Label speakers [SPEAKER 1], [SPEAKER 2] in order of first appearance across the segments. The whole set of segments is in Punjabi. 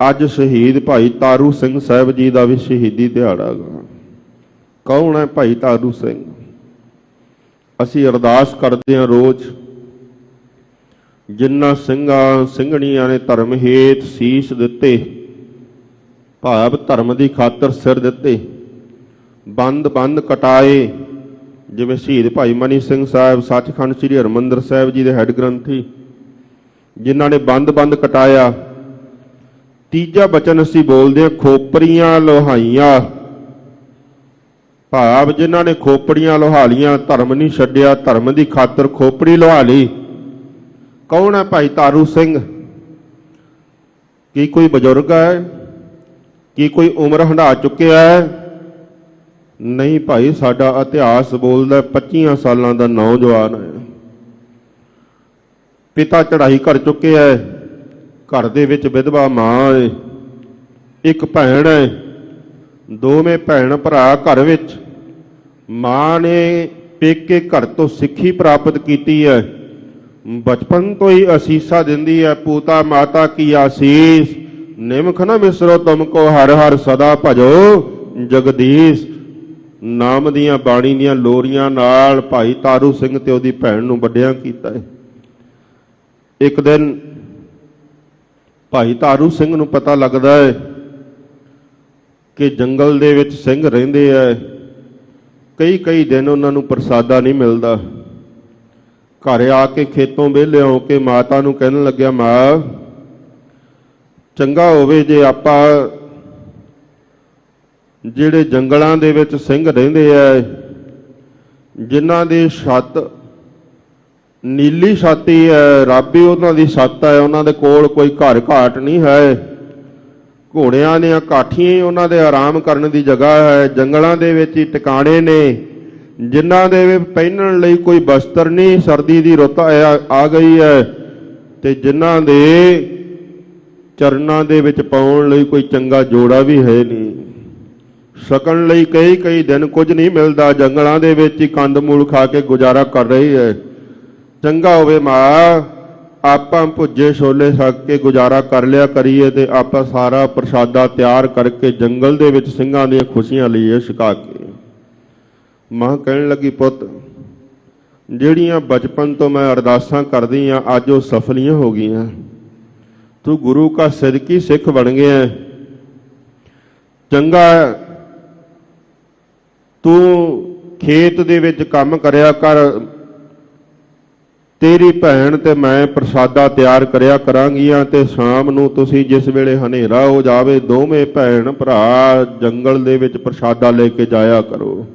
[SPEAKER 1] ਅੱਜ ਸ਼ਹੀਦ ਭਾਈ ਤਾਰੂ ਸਿੰਘ ਸਾਹਿਬ ਜੀ ਦਾ ਵੀ ਸ਼ਹੀਦੀ ਦਿਹਾੜਾ ਗਾ। ਕੌਣ ਹੈ ਭਾਈ ਤਾਰੂ ਸਿੰਘ? ਅਸੀਂ ਅਰਦਾਸ ਕਰਦੇ ਹਾਂ ਰੋਜ਼ ਜਿਨ੍ਹਾਂ ਸਿੰਘਾਂ ਸਿੰਘਣੀਆਂ ਨੇ ਧਰਮ ਹੇਤ ਸੀਸ ਦਿੱਤੇ, ਭਾਵ ਧਰਮ ਦੀ ਖਾਤਰ ਸਿਰ ਦਿੱਤੇ, ਬੰਦ ਬੰਦ ਕਟਾਏ, ਜਿਵੇਂ ਸ਼ਹੀਦ ਭਾਈ ਮਨੀ ਸਿੰਘ ਸਾਹਿਬ, ਸੱਚਖੰਡ ਸ੍ਰੀ ਹਰਮੰਦਰ ਸਾਹਿਬ ਜੀ ਦੇ ਹੈੱਡ ਗ੍ਰੰਥੀ, ਜਿਨ੍ਹਾਂ ਨੇ ਬੰਦ ਬੰਦ ਕਟਾਇਆ ਤੀਜਾ ਬਚਨ ਅਸੀਂ ਬੋਲਦੇ ਹਾਂ, ਖੋਪਰੀਆਂ ਲੋਹਾਈਆਂ। ਭਾਵ ਜਿਨ੍ਹਾਂ ਨੇ ਖੋਪੜੀਆਂ ਲੋਹਾਲੀਆਂ, ਧਰਮ ਨਹੀਂ ਛੱਡਿਆ, ਧਰਮ ਦੀ ਖਾਤਰ ਖੋਪੜੀ ਲੋਹਾ ਲਈ। ਕੌਣ ਹੈ ਭਾਈ ਤਾਰੂ ਸਿੰਘ? ਕੀ ਕੋਈ ਬਜ਼ੁਰਗ ਹੈ? ਕੀ ਕੋਈ ਉਮਰ ਹੰਢਾ ਚੁੱਕਿਆ ਹੈ? ਨਹੀਂ ਭਾਈ, ਸਾਡਾ ਇਤਿਹਾਸ ਬੋਲਦਾ 25 ਸਾਲਾਂ ਦਾ ਨੌਜਵਾਨ ਹੈ। ਪਿਤਾ ਚੜ੍ਹਾਈ ਕਰ ਚੁੱਕਿਆ ਹੈ। ਘਰ ਦੇ ਵਿੱਚ ਵਿਧਵਾ ਮਾਂ ਹੈ ਇੱਕ ਭੈਣ ਹੈ ਦੋਵੇਂ ਭੈਣ ਭਰਾ ਘਰ ਵਿੱਚ। ਮਾਂ ਨੇ ਪੇਕੇ ਘਰ ਤੋਂ ਸਿੱਖੀ ਪ੍ਰਾਪਤ ਕੀਤੀ ਹੈ। ਬਚਪਨ ਤੋਂ ਹੀ ਅਸੀਸਾਂ ਦਿੰਦੀ ਹੈ, ਪੂਤਾ ਮਾਤਾ ਕੀ ਆਸੀਸ? ਨਿਮਖ ਨਾ ਮਿਸਰੋ ਤੁਮ ਕੋ ਹਰ ਹਰ ਸਦਾ ਭਜੋ ਜਗਦੀਸ਼। ਨਾਮ ਦੀਆਂ ਬਾਣੀ ਦੀਆਂ ਲੋਰੀਆਂ ਨਾਲ ਭਾਈ ਤਾਰੂ ਸਿੰਘ ਤੇ ਉਹਦੀ ਭੈਣ ਨੂੰ ਵੱਡਿਆਂ ਕੀਤਾ ਹੈ। ਇੱਕ ਦਿਨ ਭਾਈ ਤਾਰੂ ਸਿੰਘ ਨੂੰ ਪਤਾ ਲੱਗਦਾ ਹੈ ਕਿ ਜੰਗਲ ਦੇ ਵਿੱਚ ਸਿੰਘ ਰਹਿੰਦੇ ਆ। ਕਈ ਕਈ ਦਿਨ ਉਹਨਾਂ ਨੂੰ ਪ੍ਰਸਾਦਾ ਨਹੀਂ ਮਿਲਦਾ। ਘਰ ਆ ਕੇ ਖੇਤੋਂ ਵਿਹਲੇ ਹੋ ਕੇ ਮਾਤਾ ਨੂੰ ਕਹਿਣ ਲੱਗਿਆ, ਮਾਂ, ਚੰਗਾ ਹੋਵੇ ਜੇ ਆਪਾਂ ਜਿਹੜੇ ਜੰਗਲਾਂ ਦੇ ਵਿੱਚ ਸਿੰਘ ਰਹਿੰਦੇ ਆ, ਜਿਨ੍ਹਾਂ ਦੇ ਛੱਤ ਨੀਲੀ ਛਾਤੀ ਹੈ, ਰੱਬ ਹੀ ਉਹਨਾਂ ਦੀ ਛੱਤ ਹੈ, ਉਹਨਾਂ ਦੇ ਕੋਲ ਕੋਈ ਘਰ ਘਾਟ ਨਹੀਂ ਹੈ। ਘੋੜਿਆਂ ਦੀਆਂ ਕਾਠੀਆਂ ਹੀ ਉਹਨਾਂ ਦੇ ਆਰਾਮ ਕਰਨ ਦੀ ਜਗ੍ਹਾ ਹੈ, ਜੰਗਲਾਂ ਦੇ ਵਿੱਚ ਹੀ ਟਿਕਾਣੇ ਨੇ। ਜਿਨ੍ਹਾਂ ਦੇ ਪਹਿਨਣ ਲਈ ਕੋਈ ਬਸਤਰ ਨਹੀਂ, ਸਰਦੀ ਦੀ ਰੁੱਤ ਆ ਆ ਗਈ ਹੈ। ਤੇ ਜਿਨ੍ਹਾਂ ਦੇ ਚਰਨਾਂ ਦੇ ਵਿੱਚ ਪਾਉਣ ਲਈ ਕੋਈ ਚੰਗਾ ਜੋੜਾ ਵੀ ਹੈ ਨਹੀਂ। ਸਕਣ ਲਈ ਕਈ ਕਈ ਦਿਨ ਕੁਝ ਨਹੀਂ ਮਿਲਦਾ, ਜੰਗਲਾਂ ਦੇ ਵਿੱਚ ਹੀ ਕੰਦ ਮੂਲ ਖਾ ਕੇ ਗੁਜ਼ਾਰਾ ਕਰ ਰਹੀ ਹੈ। ਚੰਗਾ ਹੋਵੇ ਮਾਂ, ਆਪਾਂ ਭੁੱਜੇ ਛੋਲੇ ਛਕ ਕੇ ਗੁਜ਼ਾਰਾ ਕਰ ਲਿਆ ਕਰੀਏ ਤੇ ਆਪਾਂ ਸਾਰਾ ਪ੍ਰਸ਼ਾਦਾ ਤਿਆਰ ਕਰਕੇ ਜੰਗਲ ਦੇ ਵਿੱਚ ਸਿੰਘਾਂ ਦੀਆਂ ਖੁਸ਼ੀਆਂ ਲਈਏ ਛਕਾ ਕੇ। ਮਾਂ ਕਹਿਣ ਲੱਗੀ, ਪੁੱਤ, ਜਿਹੜੀਆਂ ਬਚਪਨ ਤੋਂ ਮੈਂ ਅਰਦਾਸਾਂ ਕਰਦੀ ਆ, ਅੱਜ ਉਹ ਸਫਲੀਆਂ ਹੋ ਗਈਆਂ। ਤੂੰ ਗੁਰੂ ਕਾ ਸਿਦਕੀ ਸਿੱਖ ਬਣ ਗਿਆ ਚੰਗਾ, ਤੂੰ ਖੇਤ ਦੇ ਵਿੱਚ ਕੰਮ ਕਰਿਆ ਕਰ ਤੇਰੀ ਭੈਣ ਤੇ ਮੈਂ ਪ੍ਰਸਾਦਾ ਤਿਆਰ ਕਰਿਆ ਕਰਾਂਗੀਆਂ ਤੇ ਸ਼ਾਮ ਨੂੰ ਤੁਸੀਂ ਜਿਸ ਵੇਲੇ ਹਨੇਰਾ ਹੋ ਜਾਵੇ, ਦੋਵੇਂ ਭੈਣ ਭਰਾ ਜੰਗਲ ਦੇ ਵਿੱਚ ਪ੍ਰਸਾਦਾ ਲੈ ਕੇ ਜਾਇਆ ਕਰੋ।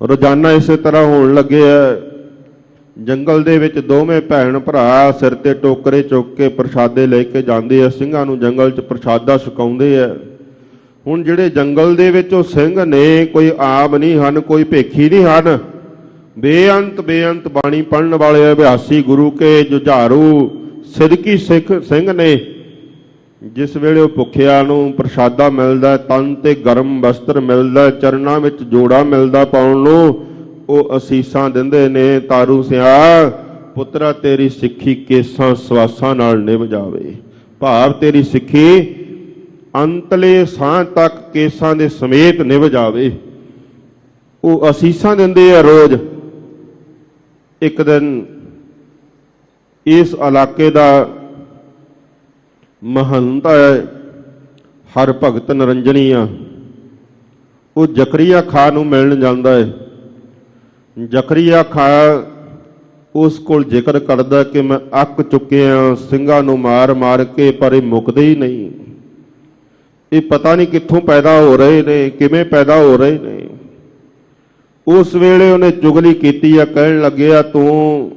[SPEAKER 1] ਰੋਜ਼ਾਨਾ ਇਸੇ ਤਰ੍ਹਾਂ ਹੋਣ ਲੱਗਿਆ ਜੰਗਲ ਦੇ ਵਿੱਚ ਦੋਵੇਂ ਭੈਣ ਭਰਾ ਸਿਰ ਤੇ ਟੋਕਰੇ ਚੁੱਕ ਕੇ ਪ੍ਰਸਾਦੇ ਲੈ ਕੇ ਜਾਂਦੇ ਆ ਸਿੰਘਾਂ ਨੂੰ ਜੰਗਲ 'ਚ ਪ੍ਰਸਾਦਾ ਛਕਾਉਂਦੇ ਆ ਹੁਣ ਜਿਹੜੇ ਜੰਗਲ ਦੇ ਵਿੱਚ ਉਹ ਸਿੰਘ ਨੇ, ਕੋਈ ਆਮ ਨਹੀਂ ਹਨ, ਕੋਈ ਭੇਖੀ ਨਹੀਂ ਹਨ। ਬੇਅੰਤ ਬੇਅੰਤ ਬਾਣੀ ਪੜਨ ਵਾਲੇ ਅਭਿਆਸੀ ਗੁਰੂ ਕੇ ਜੁਝਾਰੂ ਸਿਦਕੀ ਸਿੱਖ ਸਿੰਘ ਨੇ ਜਿਸ ਵੇਲੇ ਉਹ ਭੁੱਖਿਆਂ ਨੂੰ ਪ੍ਰਸ਼ਾਦਾ ਮਿਲਦਾ, ਤਨ ਤੇ ਗਰਮ ਵਸਤਰ ਮਿਲਦਾ, ਚਰਨਾਂ ਵਿੱਚ ਜੋੜਾ ਮਿਲਦਾ ਪਾਉਣ ਨੂੰ, ਉਹ ਅਸੀਸਾਂ ਦਿੰਦੇ ਨੇ, ਤਾਰੂ ਸਿਆ, ਪੁੱਤਰਾ ਤੇਰੀ ਸਿੱਖੀ ਕੇਸਾਂ ਸਵਾਸਾਂ ਨਾਲ ਨਿਭ ਜਾਵੇ। ਭਾਵ ਤੇਰੀ ਸਿੱਖੀ ਅੰਤਲੇ ਸਾਹ ਤੱਕ ਕੇਸਾਂ ਦੇ ਸਮੇਤ ਨਿਭ ਜਾਵੇ। ਉਹ ਅਸੀਸਾਂ ਦਿੰਦੇ ਆ ਰੋਜ਼। ਇੱਕ ਦਿਨ ਇਸ ਇਲਾਕੇ ਦਾ ਮਹੰਤ ਹੈ, ਹਰ ਭਗਤ ਆ। ਉਹ ਜ਼ਕਰੀਆ ਖਾਨ ਨੂੰ ਮਿਲਣ ਜਾਂਦਾ ਹੈ। ਜ਼ਕਰੀਆ ਖਾਨ ਉਸ ਕੋਲ ਜ਼ਿਕਰ ਕਰਦਾ ਕਿ ਮੈਂ ਅੱਕ ਚੁੱਕਿਆ ਸਿੰਘਾਂ ਨੂੰ ਮਾਰ ਮਾਰ ਕੇ, ਪਰ ਇਹ ਮੁੱਕਦੇ ਹੀ ਨਹੀਂ। ਇਹ ਪਤਾ ਨਹੀਂ ਕਿੱਥੋਂ ਪੈਦਾ ਹੋ ਰਹੇ ਨੇ, ਕਿਵੇਂ ਪੈਦਾ ਹੋ ਰਹੇ ਨੇ। ਉਸ ਵੇਲੇ ਉਹਨੇ ਚੁਗਲੀ ਕੀਤੀ ਆ, ਕਹਿਣ ਲੱਗਿਆ ਤੂੰ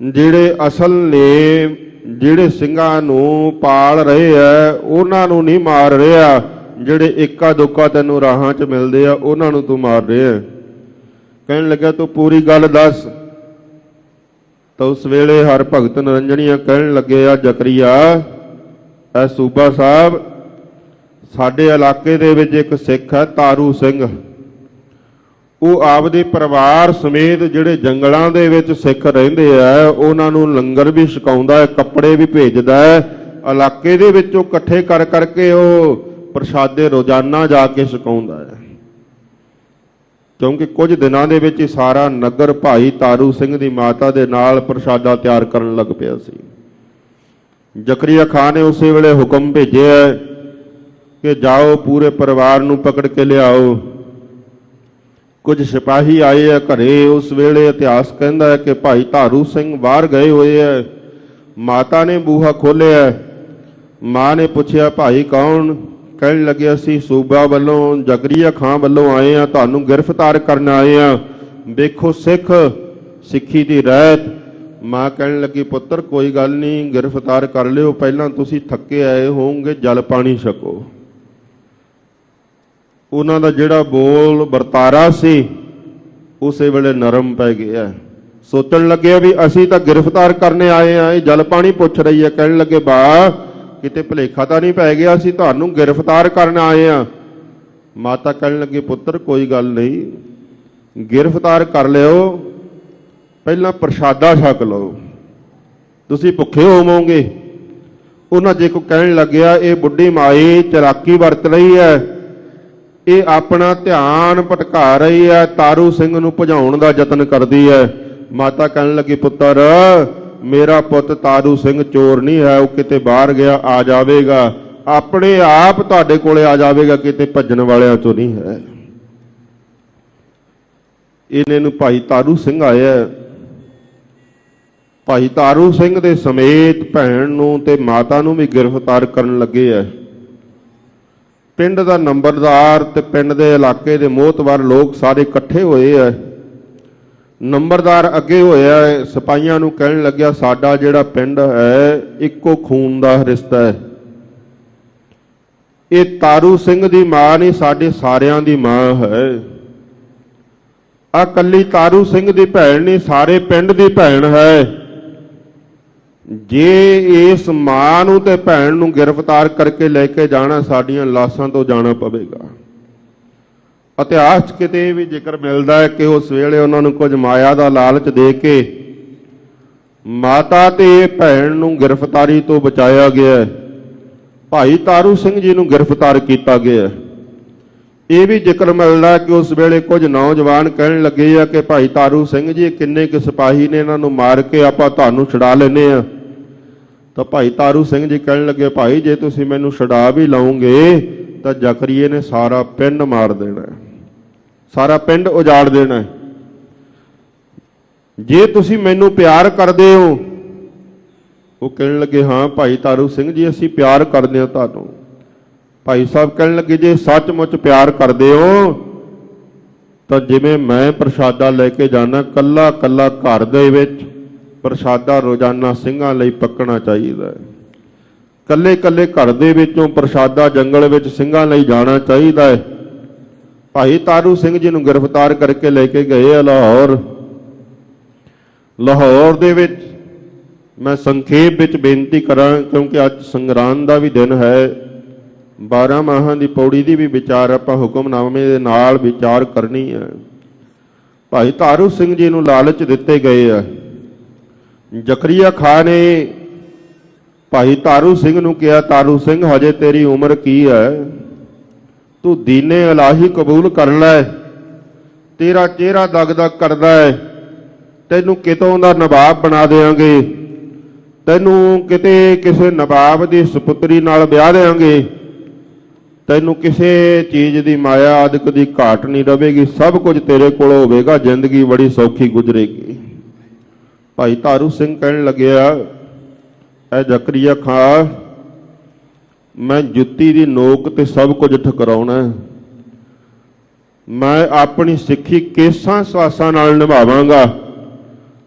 [SPEAKER 1] ਜਿਹੜੇ ਅਸਲ ਨੇ, ਜਿਹੜੇ ਸਿੰਘਾਂ ਨੂੰ ਪਾਲ ਰਹੇ ਆ, ਉਹਨਾਂ ਨੂੰ ਨਹੀਂ ਮਾਰ ਰਿਹਾ, ਜਿਹੜੇ ਇੱਕਾ ਦੁੱਕਾ ਤੈਨੂੰ ਰਾਹਾਂ 'ਚ ਮਿਲਦੇ ਆ, ਉਹਨਾਂ ਨੂੰ ਤੂੰ ਮਾਰ ਰਿਹਾ ਕਹਿਣ ਲੱਗਾ, ਤੂੰ ਪੂਰੀ ਗੱਲ ਦੱਸ। ਤਾਂ ਉਸ ਵੇਲੇ ਹਰ ਭਗਤ ਨਰੰਜਣੀਆ ਕਹਿਣ ਲੱਗੇ ਆ, ਜ਼ਕਰੀਆ, ਐ ਸੂਬਾ ਸਾਹਿਬ, ਸਾਡੇ ਇਲਾਕੇ ਦੇ ਵਿੱਚ ਇੱਕ ਸਿੱਖ ਹੈ, ਤਾਰੂ ਸਿੰਘ। ਉਹ ਆਪਦੇ ਪਰਿਵਾਰ ਸਮੇਤ ਜਿਹੜੇ ਜੰਗਲਾਂ ਦੇ ਵਿੱਚ ਸਿੱਖ ਰਹਿੰਦੇ ਆ, ਉਹਨਾਂ ਨੂੰ ਲੰਗਰ ਵੀ ਛਕਾਉਂਦਾ ਹੈ, ਕੱਪੜੇ ਵੀ ਭੇਜਦਾ ਹੈ। ਇਲਾਕੇ ਦੇ ਵਿੱਚੋਂ ਇਕੱਠੇ ਕਰ ਕਰਕੇ ਉਹ ਪ੍ਰਸ਼ਾਦੇ ਰੋਜ਼ਾਨਾ ਜਾ ਕੇ ਛਕਾਉਂਦਾ ਹੈ। ਕਿਉਂਕਿ ਕੁਝ ਦਿਨਾਂ ਦੇ ਵਿੱਚ ਹੀ ਸਾਰਾ ਨਗਰ ਭਾਈ ਤਾਰੂ ਸਿੰਘ ਦੀ ਮਾਤਾ ਦੇ ਨਾਲ ਪ੍ਰਸ਼ਾਦਾ ਤਿਆਰ ਕਰਨ ਲੱਗ ਪਿਆ ਸੀ। ਜ਼ਕਰੀਆ ਖਾਨ ਨੇ ਉਸੇ ਵੇਲੇ ਹੁਕਮ ਭੇਜਿਆ ਕਿ ਜਾਓ, ਪੂਰੇ ਪਰਿਵਾਰ ਨੂੰ ਪਕੜ ਕੇ ਲਿਆਓ। ਕੁਝ ਸਿਪਾਹੀ ਆਏ ਆ ਘਰੇ, ਉਸ ਵੇਲੇ ਇਤਿਹਾਸ ਕਹਿੰਦਾ ਹੈ ਕਿ ਭਾਈ ਧਾਰੂ ਸਿੰਘ ਬਾਹਰ ਗਏ ਹੋਏ ਆ। ਮਾਤਾ ਨੇ ਬੂਹਾ ਖੋਲ੍ਹਿਆ ਮਾਂ ਨੇ ਪੁੱਛਿਆ, ਭਾਈ ਕੌਣ? ਕਹਿਣ ਲੱਗੇ ਅਸੀਂ ਸੂਬਾ ਵੱਲੋਂ, ਜਗਰੀਆ ਖਾਂ ਵੱਲੋਂ ਆਏ ਆ, ਤੁਹਾਨੂੰ ਗ੍ਰਿਫਤਾਰ ਕਰਨ ਆਏ ਆ। ਵੇਖੋ ਸਿੱਖ, ਸਿੱਖੀ ਦੀ ਰਹਿਤ। ਮਾਂ ਕਹਿਣ ਲੱਗੀ, ਪੁੱਤਰ, ਕੋਈ ਗੱਲ ਨਹੀਂ, ਗ੍ਰਿਫਤਾਰ ਕਰ ਲਿਓ। ਪਹਿਲਾਂ ਤੁਸੀਂ ਥੱਕੇ ਆਏ ਹੋਵੋਗੇ, ਜਲ ਪਾਣੀ ਛਕੋ। ਉਹਨਾਂ ਦਾ ਜਿਹੜਾ ਬੋਲ ਵਰਤਾਰਾ ਸੀ, ਉਸੇ ਵੇਲੇ ਨਰਮ ਪੈ ਗਿਆ। ਸੋਚਣ ਲੱਗੇ ਵੀ ਅਸੀਂ ਤਾਂ ਗ੍ਰਿਫਤਾਰ ਕਰਨੇ ਆਏ ਆ, ਇਹ ਜਲ ਪਾਣੀ ਪੁੱਛ ਰਹੀ ਹੈ ਕਹਿਣ ਲੱਗੇ, ਬਾ, ਕਿਤੇ ਭਲੇਖਾ ਤਾਂ ਨਹੀਂ ਪੈ ਗਿਆ, ਅਸੀਂ ਤੁਹਾਨੂੰ ਗ੍ਰਿਫਤਾਰ ਕਰਨ ਆਏ ਆ। ਮਾਤਾ ਕਹਿਣ ਲੱਗੇ, ਪੁੱਤਰ, ਕੋਈ ਗੱਲ ਨਹੀਂ, ਗ੍ਰਿਫਤਾਰ ਕਰ ਲਿਓ, ਪਹਿਲਾਂ ਪ੍ਰਸ਼ਾਦਾ ਛਕ ਲਓ। ਤੁਸੀਂ ਭੁੱਖੇ ਹੋਵੋਗੇ। ਉਹਨਾਂ ਜੇ ਕੋ ਕਹਿਣ ਲੱਗਿਆ, ਇਹ ਬੁੱਢੀ ਮਾਈ ਚਲਾਕੀ ਵਰਤ ਰਹੀ ਹੈ ਇਹ ਆਪਣਾ ਧਿਆਨ ਭਟਕਾ ਰਹੀ ਹੈ, ਤਾਰੂ ਸਿੰਘ ਨੂੰ ਭਜਾਉਣ ਦਾ ਯਤਨ ਕਰਦੀ ਹੈ। ਮਾਤਾ ਕਹਿਣ ਲੱਗੀ, ਪੁੱਤਰ, ਮੇਰਾ ਪੁੱਤ ਤਾਰੂ ਸਿੰਘ ਚੋਰ ਨਹੀਂ ਹੈ, ਉਹ ਕਿਤੇ ਬਾਹਰ ਗਿਆ, ਆ ਜਾਵੇਗਾ। ਆਪਣੇ ਆਪ ਤੁਹਾਡੇ ਕੋਲੇ ਆ ਜਾਵੇਗਾ, ਕਿਤੇ ਭੱਜਣ ਵਾਲਿਆਂ ਚੋਂ ਨਹੀਂ ਹੈ। ਇਹਨੇ ਨੂੰ ਭਾਈ ਤਾਰੂ ਸਿੰਘ ਆਇਆ। ਭਾਈ ਤਾਰੂ ਸਿੰਘ ਦੇ ਸਮੇਤ ਭੈਣ ਨੂੰ ਤੇ ਮਾਤਾ ਨੂੰ ਵੀ ਗ੍ਰਿਫਤਾਰ ਕਰਨ ਲੱਗੇ ਐ ਪਿੰਡ ਦਾ ਨੰਬਰਦਾਰ ਤੇ ਪਿੰਡ ਦੇ ਇਲਾਕੇ ਦੇ ਮੋਹਤਵਾਰ ਲੋਕ ਸਾਰੇ ਇਕੱਠੇ ਹੋਏ ਐ ਨੰਬਰਦਾਰ ਅੱਗੇ ਹੋਇਆ ਹੈ, ਸਿਪਾਹੀਆਂ ਨੂੰ ਕਹਿਣ ਲੱਗਿਆ ਸਾਡਾ ਜਿਹੜਾ ਪਿੰਡ ਹੈ ਇੱਕੋ ਖੂਨ ਦਾ ਰਿਸ਼ਤਾ ਹੈ। ਇਹ ਤਾਰੂ ਸਿੰਘ ਦੀ ਮਾਂ ਨਹੀਂ ਸਾਡੇ ਸਾਰਿਆਂ ਦੀ ਮਾਂ ਹੈ। ਆ ਕੱਲੀ ਤਾਰੂ ਸਿੰਘ ਦੀ ਭੈਣ ਨਹੀਂ ਸਾਰੇ ਪਿੰਡ ਦੀ ਭੈਣ ਹੈ। ਜੇ ਇਸ ਮਾਂ ਨੂੰ ਤੇ ਭੈਣ ਨੂੰ ਗ੍ਰਿਫਤਾਰ ਕਰਕੇ ਲੈ ਕੇ ਜਾਣਾ ਸਾਡੀਆਂ ਲਾਸ਼ਾਂ ਤੋਂ ਜਾਣਾ ਪਵੇਗਾ। ਇਤਿਹਾਸ 'ਚ ਕਿਤੇ ਵੀ ਜ਼ਿਕਰ ਮਿਲਦਾ ਹੈ ਕਿ ਉਸ ਵੇਲੇ ਉਹਨਾਂ ਨੂੰ ਕੁਝ ਮਾਇਆ ਦਾ ਲਾਲਚ ਦੇ ਕੇ ਮਾਤਾ ਤੇ ਭੈਣ ਨੂੰ ਗ੍ਰਿਫਤਾਰੀ ਤੋਂ ਬਚਾਇਆ ਗਿਆ ਹੈ। ਭਾਈ ਤਾਰੂ ਸਿੰਘ ਜੀ ਨੂੰ ਗ੍ਰਿਫਤਾਰ ਕੀਤਾ ਗਿਆ ਹੈ। ਇਹ ਵੀ ਜ਼ਿਕਰ ਮਿਲਦਾ ਕਿ ਉਸ ਵੇਲੇ ਕੁਝ ਨੌਜਵਾਨ ਕਹਿਣ ਲੱਗੇ ਆ ਕਿ ਭਾਈ ਤਾਰੂ ਸਿੰਘ ਜੀ ਕਿੰਨੇ ਕੁ ਸਿਪਾਹੀ ਨੇ, ਇਹਨਾਂ ਨੂੰ ਮਾਰ ਕੇ ਆਪਾਂ ਤੁਹਾਨੂੰ ਛੁਡਾ ਲੈਨੇ ਆ ਤਾਂ ਭਾਈ ਤਾਰੂ ਸਿੰਘ ਜੀ ਕਹਿਣ ਲੱਗੇ, ਭਾਈ, ਜੇ ਤੁਸੀਂ ਮੈਨੂੰ ਛਡਾ ਵੀ ਲਓਗੇ, ਤਾਂ ਜ਼ਕਰੀਏ ਨੇ ਸਾਰਾ ਪਿੰਡ ਮਾਰ ਦੇਣਾ ਸਾਰਾ ਪਿੰਡ ਉਜਾੜ ਦੇਣਾ ਜੇ ਤੁਸੀਂ ਮੈਨੂੰ ਪਿਆਰ ਕਰਦੇ ਹੋ। ਉਹ ਕਹਿਣ ਲੱਗੇ, ਹਾਂ, ਭਾਈ ਤਾਰੂ ਸਿੰਘ ਜੀ, ਅਸੀਂ ਪਿਆਰ ਕਰਦੇ ਹਾਂ ਤੁਹਾਨੂੰ। ਭਾਈ ਸਾਹਿਬ ਕਹਿਣ ਲੱਗੇ, ਜੇ ਸੱਚਮੁੱਚ ਪਿਆਰ ਕਰਦੇ ਹੋ, ਤਾਂ ਜਿਵੇਂ ਮੈਂ ਪ੍ਰਸ਼ਾਦਾ ਲੈ ਕੇ ਜਾਣਾ ਕੱਲਾ ਕੱਲਾ ਘਰ ਦੇ ਵਿੱਚ ਪ੍ਰਸ਼ਾਦਾ ਰੋਜ਼ਾਨਾ ਸਿੰਘਾਂ ਲਈ ਪੱਕਣਾ ਚਾਹੀਦਾ ਹੈ। ਕੱਲੇ ਕੱਲੇ ਘਰ ਦੇ ਵਿੱਚੋਂ ਪ੍ਰਸ਼ਾਦਾ ਜੰਗਲ ਵਿੱਚ ਸਿੰਘਾਂ ਲਈ ਜਾਣਾ ਚਾਹੀਦਾ ਹੈ। ਭਾਈ ਤਾਰੂ ਸਿੰਘ ਜੀ ਨੂੰ ਗ੍ਰਿਫਤਾਰ ਕਰਕੇ ਲੈ ਕੇ ਗਏ ਆ ਲਾਹੌਰ। ਲਾਹੌਰ ਦੇ ਵਿੱਚ ਮੈਂ ਸੰਖੇਪ ਵਿੱਚ ਬੇਨਤੀ ਕਰਾਂ, ਕਿਉਂਕਿ ਅੱਜ ਸੰਗਰਾਂਦ ਦਾ ਵੀ ਦਿਨ ਹੈ। 12 ਮਾਹਾਂ ਦੀ ਪੌੜੀ ਦੀ ਵੀ ਵਿਚਾਰ ਆਪਾਂ ਹੁਕਮਨਾਮੇ ਦੇ ਨਾਲ ਵਿਚਾਰ ਕਰਨੀ ਹੈ। ਭਾਈ ਤਾਰੂ ਸਿੰਘ ਜੀ ਨੂੰ ਲਾਲਚ ਦਿੱਤੇ ਗਏ ਆ। ਜ਼ਕਰੀਆ ਖਾਨ ਨੇ ਭਾਈ ਤਾਰੂ ਸਿੰਘ ਨੂੰ ਕਿਹਾ, ਤਾਰੂ ਸਿੰਘ, ਹਜੇ ਤੇਰੀ ਉਮਰ ਕੀ ਹੈ? ਤੂੰ ਦੀਨੇ ਇਲਾਹੀ ਕਬੂਲ ਕਰ ਲੈ। ਤੇਰਾ ਚਿਹਰਾ ਦਗਦਗ ਕਰਦਾ ਹੈ। ਤੈਨੂੰ ਕਿਤੋਂ ਦਾ ਨਵਾਬ ਬਣਾ ਦੇਵਾਂਗੇ? ਤੈਨੂੰ ਕਿਤੇ ਕਿਸੇ ਨਵਾਬ ਦੀ ਸੁਪੁੱਤਰੀ ਨਾਲ ਵਿਆਹ ਦੇਵਾਂਗੇ? ਤੈਨੂੰ ਕਿਸੇ ਚੀਜ਼ ਦੀ ਮਾਇਆ ਆਦਿਕ ਦੀ ਘਾਟ ਨਹੀਂ ਰਹੇਗੀ ਸਭ ਕੁਝ ਤੇਰੇ ਕੋਲ ਹੋਵੇਗਾ। ਜ਼ਿੰਦਗੀ ਬੜੀ ਸੌਖੀ ਗੁਜ਼ਰੇਗੀ। ਭਾਈ ਤਾਰੂ ਸਿੰਘ ਕਹਿਣ ਲੱਗਿਆ ਐ ਜ਼ਕਰੀਆ ਖਾਂ, ਮੈਂ ਜੁੱਤੀ ਦੀ ਨੋਕ ਤੇ ਸਭ ਕੁਝ ਠਕਰਾਉਣਾ ਮੈਂ ਆਪਣੀ ਸਿੱਖੀ ਕੇਸਾਂ ਸਵਾਸਾਂ ਨਾਲ ਨਿਭਾਵਾਂਗਾ।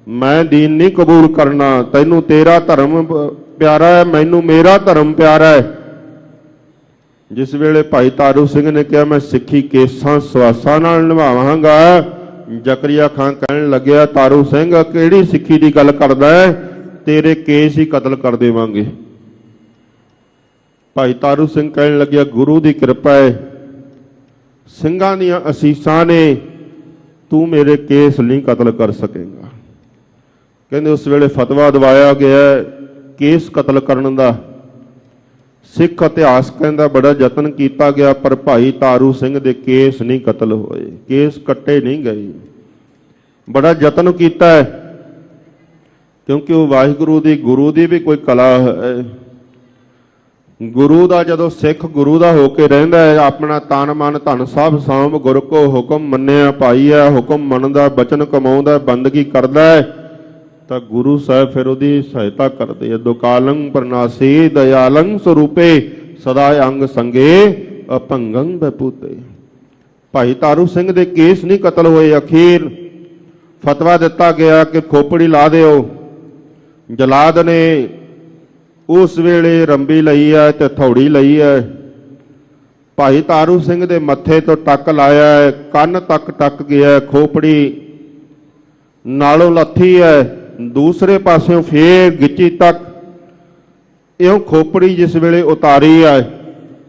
[SPEAKER 1] ਮੈਂ ਦੀਨ ਨਹੀਂ ਕਬੂਲ ਕਰਨਾ। ਤੈਨੂੰ ਤੇਰਾ ਧਰਮ ਪਿਆਰਾ ਹੈ, ਮੈਨੂੰ ਮੇਰਾ ਧਰਮ ਪਿਆਰਾ ਹੈ। ਜਿਸ ਵੇਲੇ ਭਾਈ ਤਾਰੂ ਸਿੰਘ ਨੇ ਕਿਹਾ, ਮੈਂ ਸਿੱਖੀ ਕੇਸਾਂ ਸਵਾਸਾਂ ਨਾਲ ਨਿਭਾਵਾਂਗਾ। ਜ਼ਕਰੀਆ ਖਾਨ ਕਹਿਣ ਲੱਗਿਆ, ਤਾਰੂ ਸਿੰਘ, ਕਿਹੜੀ ਸਿੱਖੀ ਦੀ ਗੱਲ ਕਰਦਾ ਹੈ? ਤੇਰੇ ਕੇਸ ਹੀ ਕਤਲ ਕਰ ਦੇਵਾਂਗੇ। ਭਾਈ ਤਾਰੂ ਸਿੰਘ ਕਹਿਣ ਲੱਗਿਆ, ਗੁਰੂ ਦੀ ਕਿਰਪਾ ਹੈ। ਸਿੰਘਾਂ ਦੀਆਂ ਅਸੀਸਾਂ ਨੇ ਤੂੰ ਮੇਰੇ ਕੇਸ ਨਹੀਂ ਕਤਲ ਕਰ ਸਕੇਗਾ। ਕਹਿੰਦੇ, ਉਸ ਵੇਲੇ ਫਤਵਾ ਦਵਾਇਆ ਗਿਆ ਕੇਸ ਕਤਲ ਕਰਨ ਦਾ। ਸਿੱਖ ਇਤਿਹਾਸ ਕਹਿੰਦਾ ਬੜਾ ਯਤਨ ਕੀਤਾ ਗਿਆ, ਪਰ ਭਾਈ ਤਾਰੂ ਸਿੰਘ ਦੇ ਕੇਸ ਨਹੀਂ ਕਤਲ ਹੋਏ, ਕੇਸ ਕੱਟੇ ਨਹੀਂ ਗਏ। ਬੜਾ ਯਤਨ ਕੀਤਾ ਹੈ, ਕਿਉਂਕਿ ਉਹ ਵਾਹਿਗੁਰੂ ਦੀ, ਗੁਰੂ ਦੀ ਵੀ ਕੋਈ ਕਲਾ ਹੈ। ਗੁਰੂ ਦਾ ਜਦੋਂ ਸਿੱਖ ਗੁਰੂ ਦਾ ਹੋ ਕੇ ਰਹਿੰਦਾ ਹੈ, ਆਪਣਾ ਤਨ ਮਨ ਧਨ ਸਭ ਸਾਂਭ ਗੁਰ ਕੋ ਹੁਕਮ ਮੰਨਿਆ, ਭਾਈ ਹੈ, ਹੁਕਮ ਮੰਨਦਾ, ਬਚਨ ਕਮਾਉਂਦਾ, ਬੰਦਗੀ ਕਰਦਾ ਹੈ। ਤਾਂ ਗੁਰੂ ਸਾਹਿਬ ਫਿਰ ਉਹਦੀ ਸਹਾਇਤਾ ਕਰਦੇ ਆ। ਦੁਕਾਲੰ ਪ੍ਰਨਾਸੀ ਦਇਆਲੰ ਸਰੂਪੇ, ਸਦਾ ਅੰਗ ਸੰਗੇ ਅਪੰਗੰ ਬਪੂਤੇ। ਭਾਈ ਤਾਰੂ ਸਿੰਘ ਦੇ ਕੇਸ ਨਹੀਂ ਕਤਲ ਹੋਏ ਅਖੀਰ। ਫਤਵਾ ਦਿੱਤਾ ਗਿਆ ਕਿ ਖੋਪੜੀ ਲਾ ਦਿਓ। ਜਲਾਦ ਨੇ ਉਸ ਵੇਲੇ ਰੰਬੀ ਲਈ ਹੈ ਤੇ ਥੌੜੀ ਲਈ ਹੈ। ਭਾਈ ਤਾਰੂ ਸਿੰਘ ਦੇ ਮੱਥੇ ਤੋਂ ਟੱਕ ਲਾਇਆ ਹੈ, ਕੰਨ ਤੱਕ ਟੱਕ ਗਿਆ ਖੋਪੜੀ ਨਾਲੋਂ ਲੱਥੀ ਹੈ। ਦੂਸਰੇ ਪਾਸਿਓਂ ਫੇਰ ਗਿੱਚੀ ਤੱਕ ਇਉਂ ਖੋਪੜੀ ਜਿਸ ਵੇਲੇ ਉਤਾਰੀ ਹੈ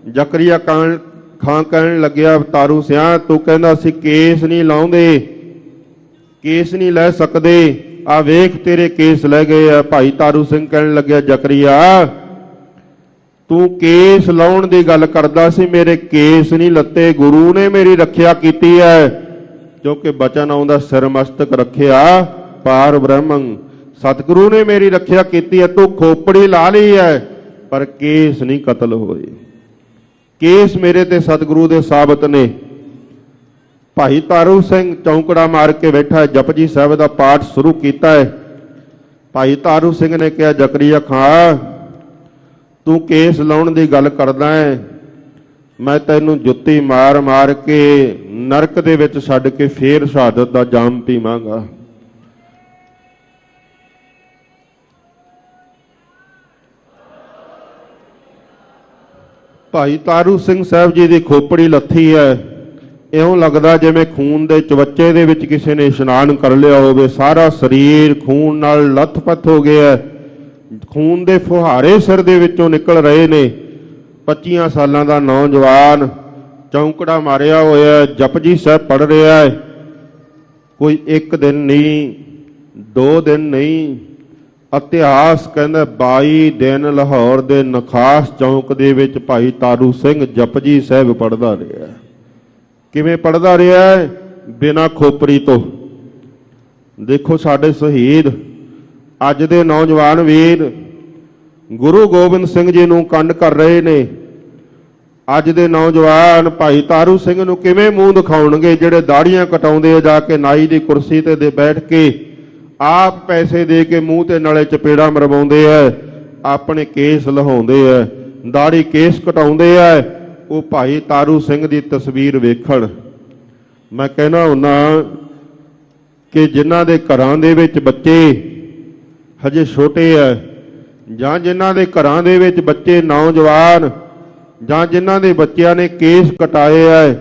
[SPEAKER 1] ਜ਼ਕਰੀਆ ਕਾਂ ਖਾਂ ਕਹਿਣ ਲੱਗਿਆ, ਤਾਰੂ ਸਿਆ ਤੂੰ ਕਹਿੰਦਾ ਸੀ, ਕੇਸ ਨਹੀਂ ਲਾਉਂਦੇ, ਕੇਸ ਨਹੀਂ ਲੈ ਸਕਦੇ। ਆ ਵੇਖ, ਤੇਰੇ ਕੇਸ ਲੈ ਗਏ ਆ। ਭਾਈ ਤਾਰੂ ਸਿੰਘ ਕਹਿਣ ਲੱਗਿਆ, ਜ਼ਕਰੀਆ, ਤੂੰ ਕੇਸ ਲਾਉਣ ਦੀ ਗੱਲ ਕਰਦਾ ਸੀ, ਮੇਰੇ ਕੇਸ ਨਹੀਂ ਲੱਤੇ। ਗੁਰੂ ਨੇ ਮੇਰੀ ਰੱਖਿਆ ਕੀਤੀ ਹੈ ਕਿਉਂਕਿ ਬਚਨ ਆਉਂਦਾ ਸਿਰ ਮਸਤਕ ਰੱਖਿਆ। ਪਾਰ ਬ੍ਰਹਮੰ ਸਤਿਗੁਰੂ ਨੇ ਮੇਰੀ ਰੱਖਿਆ ਕੀਤੀ ਹੈ ਤੂੰ ਖੋਪੜੀ ਲਾ ਲਈ ਹੈ ਪਰ ਕੇਸ ਨਹੀਂ ਕਤਲ ਹੋਏ। ਕੇਸ ਮੇਰੇ ਤੇ ਸਤਿਗੁਰੂ ਦੇ ਸਾਬਤ ਨੇ। ਭਾਈ ਤਾਰੂ ਸਿੰਘ ਚੌਂਕੜਾ ਮਾਰ ਕੇ ਬੈਠਾ ਹੈ, ਜਪਜੀ ਸਾਹਿਬ ਦਾ ਪਾਠ ਸ਼ੁਰੂ ਕੀਤਾ ਹੈ। ਭਾਈ ਤਾਰੂ ਸਿੰਘ ਨੇ ਕਿਹਾ ਜ਼ਕਰੀਆ ਖਾਂ ਤੂੰ ਕੇਸ ਲਾਉਣ ਦੀ ਗੱਲ ਕਰਦਾ ਹੈ। ਮੈਂ ਤੈਨੂੰ ਜੁੱਤੀ ਮਾਰ ਮਾਰ ਕੇ ਨਰਕ ਦੇ ਵਿੱਚ ਛੱਡ ਕੇ ਫੇਰ ਸ਼ਹਾਦਤ ਦਾ ਜਾਮ ਪੀਵਾਂਗਾ। ਭਾਈ ਤਾਰੂ ਸਿੰਘ ਸਾਹਿਬ ਜੀ ਦੀ ਖੋਪੜੀ ਲੱਥੀ ਹੈ। ਇਉਂ ਲੱਗਦਾ ਜਿਵੇਂ ਖੂਨ ਦੇ ਚਵੱਚੇ ਦੇ ਵਿੱਚ ਕਿਸੇ ਨੇ ਇਸ਼ਨਾਨ ਕਰ ਲਿਆ ਹੋਵੇ। ਸਾਰਾ ਸਰੀਰ ਖੂਨ ਨਾਲ ਲੱਥਪੱਥ ਹੋ ਗਿਆ ਹੈ। ਖੂਨ ਦੇ ਫੁਹਾਰੇ ਸਿਰ ਦੇ ਵਿੱਚੋਂ ਨਿਕਲ ਰਹੇ ਨੇ। 25 ਸਾਲਾਂ ਦਾ ਨੌਜਵਾਨ ਚੌਂਕੜਾ ਮਾਰਿਆ ਹੋਇਆ ਹੈ, ਜਪਜੀ ਸਾਹਿਬ ਪੜ ਰਿਹਾ ਹੈ। ਕੋਈ ਇੱਕ ਦਿਨ ਨਹੀਂ ਦੋ ਦਿਨ ਨਹੀਂ ਇਤਿਹਾਸ ਕਹਿੰਦਾ 22 ਦਿਨ ਲਾਹੌਰ ਦੇ ਨਖਾਸ ਚੌਂਕ ਦੇ ਵਿੱਚ ਭਾਈ ਤਾਰੂ ਸਿੰਘ ਜਪਜੀ ਸਾਹਿਬ ਪੜਦਾ ਰਿਹਾ। ਕਿਵੇਂ ਪੜਦਾ ਰਿਹਾ? ਹੈ ਬਿਨਾ ਖੋਪੜੀ ਤੋਂ। ਦੇਖੋ ਸਾਡੇ ਸ਼ਹੀਦ, ਅੱਜ ਦੇ ਨੌਜਵਾਨ ਵੀਰ, ਗੁਰੂ ਗੋਬਿੰਦ ਸਿੰਘ ਜੀ ਨੂੰ ਕੰਡ ਕਰ ਰਹੇ ਨੇ। ਅੱਜ ਦੇ ਨੌਜਵਾਨ ਭਾਈ ਤਾਰੂ ਸਿੰਘ ਨੂੰ ਕਿਵੇਂ ਮੂੰਹ ਦਿਖਾਉਣਗੇ, ਜਿਹੜੇ ਦਾੜੀਆਂ ਕਟਾਉਂਦੇ ਆ ਜਾ ਕੇ ਨਾਈ ਦੀ ਕੁਰਸੀ ਤੇ ਦੇ ਬੈਠ ਕੇ ਆਪ ਪੈਸੇ ਦੇ ਕੇ ਮੂੰਹ ਤੇ ਨਾਲੇ ਚਪੇੜਾ ਮਰਵਾਉਂਦੇ ਆ ਆਪਣੇ ਕੇਸ ਲਹਾਉਂਦੇ ਆ ਦਾੜੀ ਕੇਸ ਕਟਾਉਂਦੇ ਆ ਉਹ ਭਾਈ ਤਾਰੂ ਸਿੰਘ ਦੀ ਤਸਵੀਰ ਵੇਖਣ। ਮੈਂ ਕਹਿਣਾ ਹੁੰਨਾ ਕਿ ਜਿਨ੍ਹਾਂ ਦੇ ਘਰਾਂ ਦੇ ਵਿੱਚ ਬੱਚੇ ਹਜੇ ਛੋਟੇ ਆ ਜਾਂ ਜਿਨ੍ਹਾਂ ਦੇ ਘਰਾਂ ਦੇ ਵਿੱਚ ਬੱਚੇ ਨੌਜਵਾਨ, ਜਾਂ ਜਿਨ੍ਹਾਂ ਦੇ ਬੱਚਿਆਂ ਨੇ ਕੇਸ ਕਟਾਏ ਆ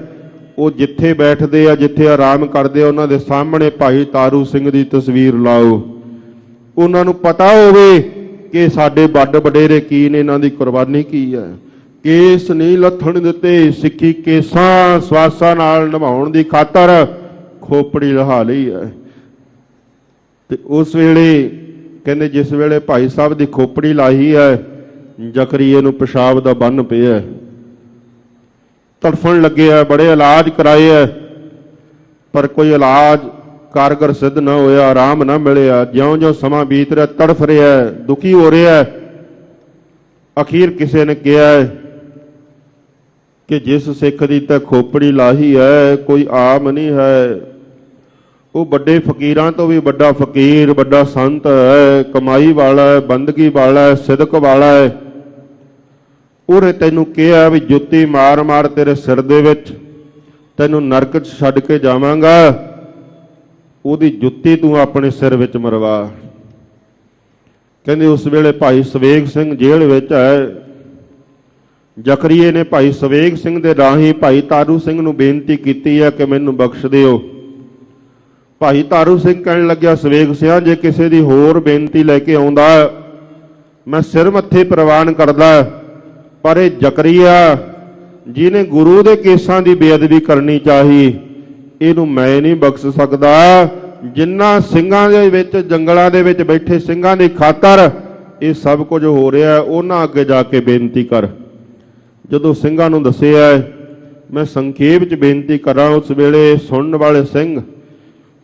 [SPEAKER 1] ਉਹ ਜਿੱਥੇ ਬੈਠਦੇ ਆ, ਜਿੱਥੇ ਆਰਾਮ ਕਰਦੇ ਆ, ਉਹਨਾਂ ਦੇ ਸਾਹਮਣੇ ਭਾਈ ਤਾਰੂ ਸਿੰਘ ਦੀ ਤਸਵੀਰ ਲਾਓ। ਉਹਨਾਂ ਨੂੰ ਪਤਾ ਹੋਵੇ ਕਿ ਸਾਡੇ ਵੱਡ ਵਡੇਰੇ ਕੀ ਨੇ, ਇਹਨਾਂ ਦੀ ਕੁਰਬਾਨੀ ਕੀ ਹੈ ਕੇਸ ਨਹੀਂ ਲੱਥਣ ਦਿੱਤੇ, ਸਿੱਖੀ ਕੇਸਾਂ ਸਵਾਸਾਂ ਨਾਲ ਨਿਭਾਉਣ ਦੀ ਖਾਤਰ ਖੋਪੜੀ ਲਹਾ ਲਈ ਹੈ ਤੇ ਉਸ ਵੇਲੇ ਕਹਿੰਦੇ ਜਿਸ ਵੇਲੇ ਭਾਈ ਸਾਹਿਬ ਦੀ ਖੋਪੜੀ ਲਾਹੀ ਹੈ ਜ਼ਕਰੀਏ ਨੂੰ ਪਿਸ਼ਾਬ ਦਾ ਬੰਨ ਪਿਆ। ਤੜਫਣ ਲੱਗੇ ਆ ਬੜੇ ਇਲਾਜ ਕਰਾਏ ਆ। ਪਰ ਕੋਈ ਇਲਾਜ ਕਾਰਗਰ ਸਿੱਧ ਨਾ ਹੋਇਆ ਆਰਾਮ ਨਾ ਮਿਲਿਆ। ਜਿਉਂ-ਜਿਉਂ ਸਮਾਂ ਬੀਤ ਰਿਹਾ ਤੜਫ ਰਿਹਾ ਹੈ, ਦੁਖੀ ਹੋ ਰਿਹਾ। ਅਖੀਰ ਕਿਸੇ ਨੇ ਕਿਹਾ ਹੈ ਕਿ ਜਿਸ ਸਿੱਖ ਦੀ ਤਾਂ ਖੋਪੜੀ ਲਾਹੀ ਹੈ ਕੋਈ ਆਮ ਨਹੀਂ ਹੈ। ਉਹ ਵੱਡੇ ਫਕੀਰਾਂ ਤੋਂ ਵੀ ਵੱਡਾ ਫਕੀਰ ਵੱਡਾ ਸੰਤ ਹੈ ਕਮਾਈ ਵਾਲਾ ਹੈ ਬੰਦਗੀ ਵਾਲਾ ਹੈ ਸਿਦਕ ਵਾਲਾ ਹੈ। ਉਹਨੇ ਤੈਨੂੰ ਕਿਹਾ ਵੀ ਜੁੱਤੀ ਮਾਰ-ਮਾਰ ਤੇਰੇ ਸਿਰ ਦੇ ਵਿੱਚ, ਤੈਨੂੰ ਨਰਕ 'ਚ ਛੱਡ ਕੇ ਜਾਵਾਂਗਾ। ਉਹਦੀ ਜੁੱਤੀ ਤੂੰ ਆਪਣੇ ਸਿਰ ਵਿੱਚ ਮਰਵਾ। ਕਹਿੰਦੇ ਉਸ ਵੇਲੇ ਭਾਈ ਸਵੇਗ ਸਿੰਘ ਜੇਲ੍ਹ ਵਿੱਚ ਹੈ ਜ਼ਕਰੀਏ ਨੇ ਭਾਈ ਸਵੇਗ ਸਿੰਘ ਦੇ ਰਾਹੀਂ ਭਾਈ ਤਾਰੂ ਸਿੰਘ ਨੂੰ ਬੇਨਤੀ ਕੀਤੀ ਹੈ ਕਿ ਮੈਨੂੰ ਬਖਸ਼ ਦਿਓ। ਭਾਈ ਤਾਰੂ ਸਿੰਘ ਕਹਿਣ ਲੱਗਿਆ, ਸਵੇਗ ਸਿਆ, ਜੇ ਕਿਸੇ ਦੀ ਹੋਰ ਬੇਨਤੀ ਲੈ ਕੇ ਆਉਂਦਾ, ਮੈਂ ਸਿਰ ਮੱਥੇ ਪ੍ਰਵਾਨ ਕਰਦਾ ਪਰ ਇਹ ਜ਼ਕਰੀਆ, ਜਿਹਨੇ ਗੁਰੂ ਦੇ ਕੇਸਾਂ ਦੀ ਬੇਅਦਬੀ ਕਰਨੀ ਚਾਹੀ, ਇਹਨੂੰ ਮੈਂ ਨਹੀਂ ਬਖਸ਼ ਸਕਦਾ। ਜਿੰਨਾ ਸਿੰਘਾਂ ਦੇ ਵਿੱਚ, ਜੰਗਲਾਂ ਦੇ ਵਿੱਚ ਬੈਠੇ ਸਿੰਘਾਂ ਦੀ ਖਾਤਰ ਇਹ ਸਭ ਕੁਝ ਹੋ ਰਿਹਾ ਉਹਨਾਂ ਅੱਗੇ ਜਾ ਕੇ ਬੇਨਤੀ ਕਰ। ਜਦੋਂ ਸਿੰਘਾਂ ਨੂੰ ਦੱਸਿਆ ਮੈਂ ਸੰਖੇਪ ਚ ਬੇਨਤੀ ਕਰਾਂ, ਉਸ ਵੇਲੇ ਸੁਣਨ ਵਾਲੇ ਸਿੰਘ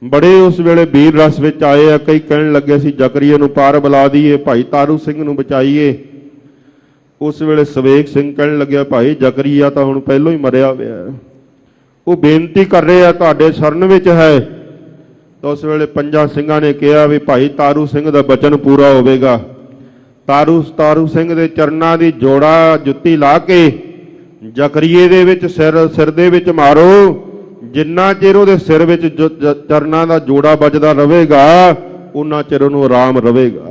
[SPEAKER 1] ਬੜੇ ਉਸ ਵੇਲੇ ਵੀਰ ਰਸ ਵਿੱਚ ਆਏ ਆ, ਕਈ ਕਹਿਣ ਲੱਗੇ ਸੀ ਜ਼ਕਰੀਆ ਨੂੰ ਪਾਰ ਬੁਲਾ ਦਈਏ, ਭਾਈ ਤਾਰੂ ਸਿੰਘ ਨੂੰ ਬਚਾਈਏ। ਉਸ ਵੇਲੇ ਸਵੇਕ ਸਿੰਘ ਕਹਿਣ ਲੱਗਿਆ, ਭਾਈ, ਜ਼ਕਰੀਆ ਤਾਂ ਹੁਣ ਪਹਿਲਾਂ ਹੀ ਮਰਿਆ ਹੋਇਆ ਹੈ। ਉਹ ਬੇਨਤੀ ਕਰ ਰਿਹਾ ਤੁਹਾਡੇ ਸ਼ਰਨ ਵਿੱਚ ਹੈ। ਤਾਂ ਉਸ ਵੇਲੇ ਪੰਜਾਂ ਸਿੰਘਾਂ ਨੇ ਕਿਹਾ ਵੀ, ਭਾਈ, ਤਾਰੂ ਸਿੰਘ ਦਾ ਬਚਨ ਪੂਰਾ ਹੋਵੇਗਾ। ਤਾਰੂ ਤਾਰੂ ਸਿੰਘ ਦੇ ਚਰਨਾਂ ਦੀ ਜੋੜਾ ਜੁੱਤੀ ਲਾ ਕੇ ਜ਼ਕਰੀਏ ਦੇ ਵਿੱਚ ਸਿਰ ਸਿਰ ਦੇ ਵਿੱਚ ਮਾਰੋ। ਜਿੰਨਾ ਚਿਰ ਉਹਦੇ ਸਿਰ ਵਿੱਚ ਜ- ਚਰਨਾਂ ਦਾ ਜੋੜਾ ਵੱਜਦਾ ਰਹੇਗਾ ਉਹਨਾਂ ਚਿਰ ਉਹਨੂੰ ਆਰਾਮ ਰਹੇਗਾ।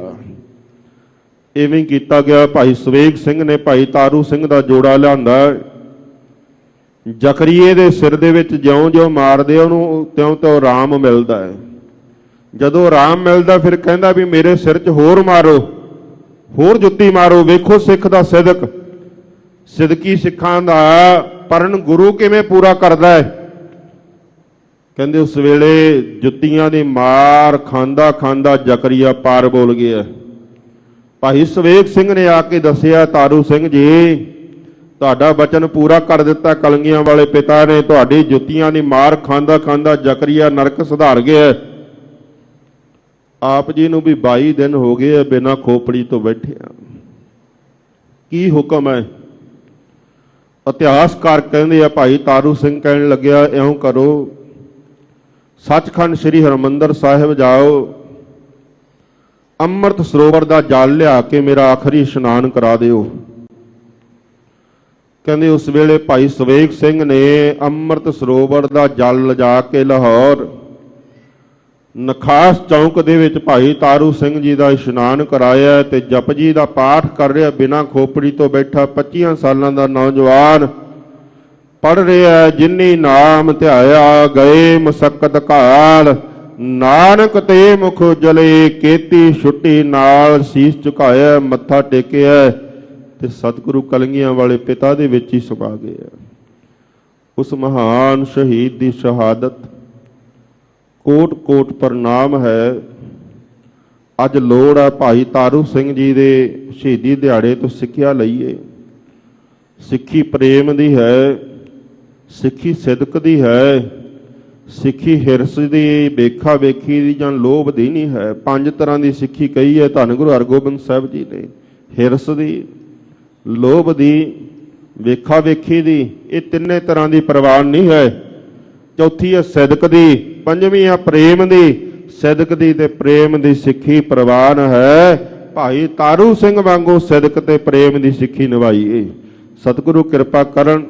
[SPEAKER 1] ਇਵੇਂ ਕੀਤਾ ਗਿਆ। ਭਾਈ ਸਵੇਗ ਸਿੰਘ ਨੇ ਭਾਈ ਤਾਰੂ ਸਿੰਘ ਦਾ ਜੋੜਾ ਲਿਆਂਦਾ। ਜ਼ਕਰੀਏ ਦੇ ਸਿਰ ਦੇ ਵਿੱਚ ਜਿਉਂ-ਜਿਉਂ ਮਾਰਦੇ ਉਹਨੂੰ ਤਿਉਂ-ਤਿਉਂ ਆਰਾਮ ਮਿਲਦਾ ਹੈ। ਜਦੋਂ ਆਰਾਮ ਮਿਲਦਾ ਫਿਰ ਕਹਿੰਦਾ ਵੀ ਮੇਰੇ ਸਿਰ 'ਚ ਹੋਰ ਮਾਰੋ, ਹੋਰ ਜੁੱਤੀ ਮਾਰੋ। ਵੇਖੋ ਸਿੱਖ ਦਾ ਸਿਦਕ। ਸਿਦਕੀ ਸਿੱਖਾਂ ਦਾ ਪਰਨ ਗੁਰੂ ਕਿਵੇਂ ਪੂਰਾ ਕਰਦਾ ਹੈ? ਕਹਿੰਦੇ ਉਸ ਵੇਲੇ ਜੁੱਤੀਆਂ ਦੀ ਮਾਰ ਖਾਂਦਾ ਖਾਂਦਾ ਜ਼ਕਰੀਆ ਪਾਰ ਬੋਲ ਗਿਆ। ਭਾਈ ਸਵੇਕ ਸਿੰਘ ਨੇ ਆ ਕੇ ਦੱਸਿਆ, ਤਾਰੂ ਸਿੰਘ ਜੀ, ਤੁਹਾਡਾ ਬਚਨ ਪੂਰਾ ਕਰ ਦਿੱਤਾ, ਕਲੰਗੀਆਂ ਵਾਲੇ ਪਿਤਾ ਨੇ, ਤੁਹਾਡੀ ਜੁੱਤੀਆਂ ਦੀ ਮਾਰ ਖਾਂਦਾ ਖਾਂਦਾ ਜ਼ਕਰੀਆ ਨਰਕ ਸੁਧਾਰ ਗਿਆ ਆਪ ਜੀ ਨੂੰ ਵੀ 22 ਦਿਨ ਹੋ ਗਏ ਆ ਬਿਨਾਂ ਖੋਪੜੀ ਤੋਂ ਬੈਠਿਆ ਕੀ ਹੁਕਮ ਹੈ? ਇਤਿਹਾਸਕਾਰ ਕਹਿੰਦੇ ਆ, ਭਾਈ ਤਾਰੂ ਸਿੰਘ ਕਹਿਣ ਲੱਗਿਆ, ਇਉਂ ਕਰੋ, ਸੱਚਖੰਡ ਸ੍ਰੀ ਹਰਮੰਦਰ ਸਾਹਿਬ ਜਾਓ ਅੰਮ੍ਰਿਤ ਸਰੋਵਰ ਦਾ ਜਲ ਲਿਆ ਕੇ ਮੇਰਾ ਆਖਰੀ ਇਸ਼ਨਾਨ ਕਰਾ ਦਿਓ। ਕਹਿੰਦੇ ਉਸ ਵੇਲੇ ਭਾਈ ਸਵੇਕ ਸਿੰਘ ਨੇ ਅੰਮ੍ਰਿਤ ਸਰੋਵਰ ਦਾ ਜਲ ਲਿਜਾ ਕੇ ਲਾਹੌਰ ਨਖਾਸ ਚੌਂਕ ਦੇ ਵਿੱਚ ਭਾਈ ਤਾਰੂ ਸਿੰਘ ਜੀ ਦਾ ਇਸ਼ਨਾਨ ਕਰਾਇਆ ਤੇ ਜਪਜੀ ਦਾ ਪਾਠ ਕਰ ਰਿਹਾ, ਬਿਨਾਂ ਖੋਪੜੀ ਤੋਂ ਬੈਠਾ 25 ਸਾਲਾਂ ਦਾ ਨੌਜਵਾਨ ਪੜ ਰਿਹਾ, ਜਿਨੀ ਨਾਮ ਧਿਆਇਆ ਗਏ ਮਸਕਤ ਕਾਲ। ਨਾਨਕ ਤੇ ਮੁਖ ਜਲੇ ਕੀਤੀ ਛੁੱਟੀ ਨਾਲ ਸੀਸ ਝੁਕਾਇਆ, ਮੱਥਾ ਟੇਕਿਆ ਤੇ ਸਤਿਗੁਰੂ ਕਲੰਗੀਆਂ ਵਾਲੇ ਪਿਤਾ ਦੇ ਵਿੱਚ ਹੀ ਸਮਾ ਗਿਆ ਉਸ ਮਹਾਨ ਸ਼ਹੀਦ ਦੀ ਸ਼ਹਾਦਤ ਕੋਟ ਕੋਟ ਪ੍ਰਣਾਮ ਹੈ। ਅੱਜ ਲੋੜ ਹੈ ਭਾਈ ਤਾਰੂ ਸਿੰਘ ਜੀ ਦੇ ਸ਼ਹੀਦੀ ਦਿਹਾੜੇ ਤੋਂ ਸਿੱਖਿਆ ਲਈਏ। ਸਿੱਖੀ ਪ੍ਰੇਮ ਦੀ ਹੈ, ਸਿੱਖੀ ਸਿਦਕ ਦੀ ਹੈ ਸਿੱਖੀ ਹਿਰਸ ਦੀ, ਵੇਖਾ ਵੇਖੀ ਦੀ ਜਾਂ ਲੋਭ ਦੀ ਨਹੀਂ ਹੈ। ਪੰਜ ਤਰ੍ਹਾਂ ਦੀ ਸਿੱਖੀ ਕਹੀ ਹੈ ਧੰਨ ਗੁਰੂ ਹਰਗੋਬਿੰਦ ਸਾਹਿਬ ਜੀ ਨੇ। ਹਿਰਸ ਦੀ, ਲੋਭ ਦੀ, ਵੇਖਾ ਵੇਖੀ ਦੀ, ਇਹ ਤਿੰਨੇ ਤਰ੍ਹਾਂ ਦੀ ਪ੍ਰਵਾਨ ਨਹੀਂ ਹੈ। ਚੌਥੀ ਹੈ ਸਿਦਕ ਦੀ, ਪੰਜਵੀਂ ਹੈ ਪ੍ਰੇਮ ਦੀ। ਸਿਦਕ ਦੀ ਤੇ ਪ੍ਰੇਮ ਦੀ ਸਿੱਖੀ ਪ੍ਰਵਾਨ ਹੈ। ਭਾਈ ਤਾਰੂ ਸਿੰਘ ਵਾਂਗੂ ਸਿਦਕ ਤੇ ਪ੍ਰੇਮ ਦੀ ਸਿੱਖੀ ਨਿਭਾਈਏ ਸਤਿਗੁਰੂ ਕਿਰਪਾ ਕਰਨ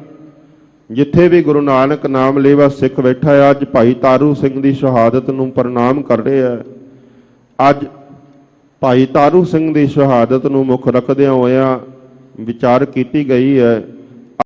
[SPEAKER 1] ਜਿੱਥੇ ਵੀ ਗੁਰੂ ਨਾਨਕ ਨਾਮ ਲੇਵਾ ਸਿੱਖ ਬੈਠਾ ਹੈ, ਅੱਜ ਭਾਈ ਤਾਰੂ ਸਿੰਘ ਦੀ ਸ਼ਹਾਦਤ ਨੂੰ ਪ੍ਰਣਾਮ ਕਰ ਰਿਹਾ ਹੈ। ਅੱਜ ਭਾਈ ਤਾਰੂ ਸਿੰਘ ਦੀ ਸ਼ਹਾਦਤ ਨੂੰ ਮੁੱਖ ਰੱਖਦਿਆਂ ਹੋਇਆਂ ਵਿਚਾਰ ਕੀਤੀ ਗਈ ਹੈ।